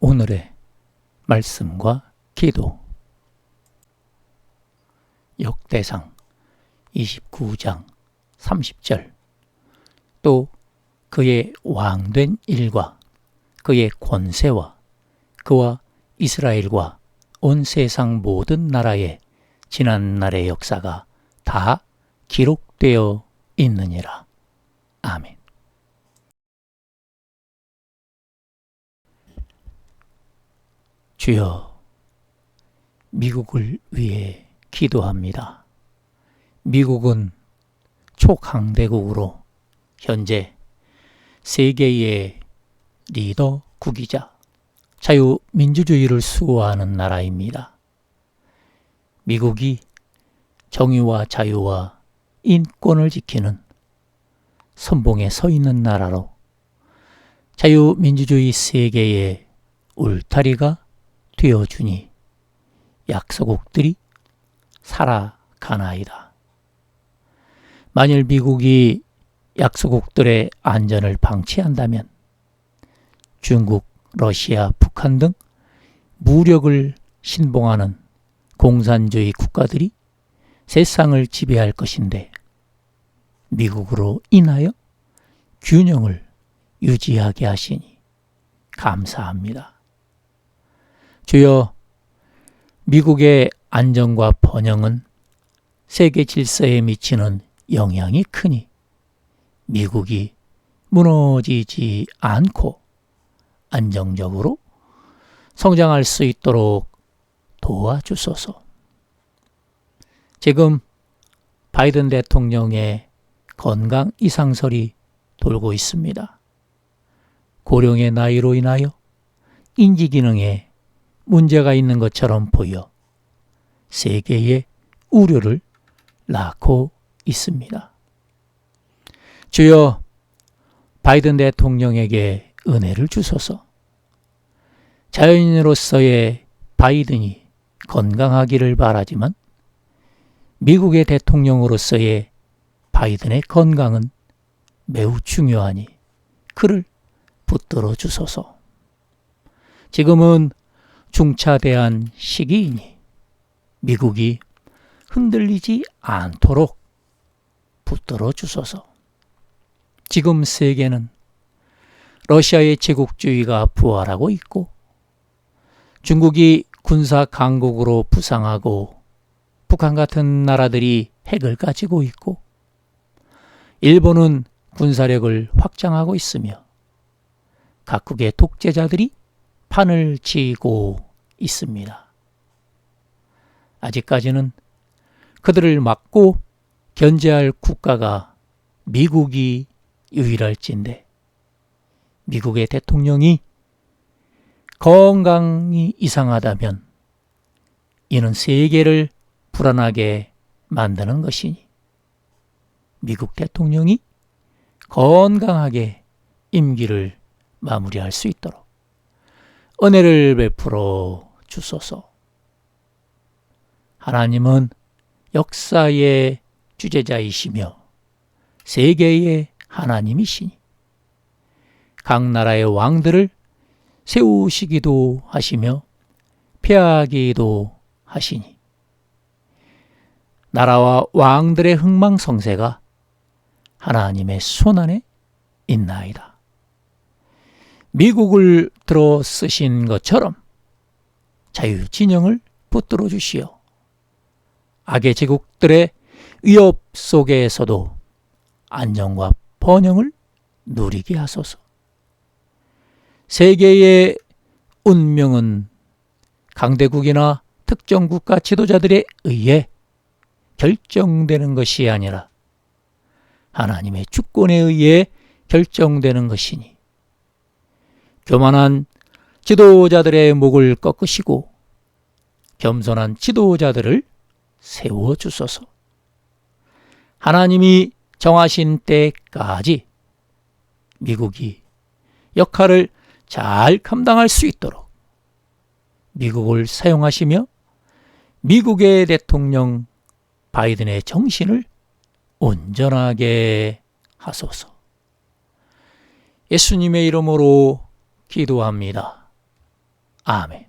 오늘의 말씀과 기도 역대상 29장 30절 또 그의 왕된 일과 그의 권세와 그와 이스라엘과 온 세상 모든 나라의 지난 날의 역사가 다 기록되어 있느니라. 아멘. 주여, 미국을 위해 기도합니다. 미국은 초강대국으로 현재 세계의 리더 국이자 자유민주주의를 수호하는 나라입니다. 미국이 정의와 자유와 인권을 지키는 선봉에 서 있는 나라로 자유민주주의 세계의 울타리가 되어 주니 약소국들이 살아가나이다. 만일 미국이 약소국들의 안전을 방치한다면 중국, 러시아, 북한 등 무력을 신봉하는 공산주의 국가들이 세상을 지배할 것인데 미국으로 인하여 균형을 유지하게 하시니 감사합니다. 주여, 미국의 안정과 번영은 세계 질서에 미치는 영향이 크니 미국이 무너지지 않고 안정적으로 성장할 수 있도록 도와주소서. 지금 바이든 대통령의 건강 이상설이 돌고 있습니다. 고령의 나이로 인하여 인지 기능에 문제가 있는 것처럼 보여 세계의 우려를 낳고 있습니다. 주여 바이든 대통령에게 은혜를 주소서. 자연인으로서의 바이든이 건강하기를 바라지만 미국의 대통령으로서의 바이든의 건강은 매우 중요하니 그를 붙들어 주소서. 지금은 중차대한 시기이니 미국이 흔들리지 않도록 붙들어 주소서. 지금 세계는 러시아의 제국주의가 부활하고 있고 중국이 군사 강국으로 부상하고 북한 같은 나라들이 핵을 가지고 있고 일본은 군사력을 확장하고 있으며 각국의 독재자들이 판을 치고 있습니다. 아직까지는 그들을 막고 견제할 국가가 미국이 유일할진데 미국의 대통령이 건강이 이상하다면 이는 세계를 불안하게 만드는 것이니 미국 대통령이 건강하게 임기를 마무리할 수 있도록 은혜를 베풀어 주소서. 하나님은 역사의 주제자이시며 세계의 하나님이시니 각 나라의 왕들을 세우시기도 하시며 폐하기도 하시니 나라와 왕들의 흥망성쇠가 하나님의 손안에 있나이다. 미국을 들어 쓰신 것처럼 자유 진영을 붙들어 주시어 악의 제국들의 위협 속에서도 안정과 번영을 누리게 하소서. 세계의 운명은 강대국이나 특정 국가 지도자들에 의해 결정되는 것이 아니라 하나님의 주권에 의해 결정되는 것이니 교만한 지도자들의 목을 꺾으시고 겸손한 지도자들을 세워 주소서. 하나님이 정하신 때까지 미국이 역할을 잘 감당할 수 있도록 미국을 사용하시며 미국의 대통령 바이든의 정신을 온전하게 하소서. 예수님의 이름으로 기도합니다. 아멘.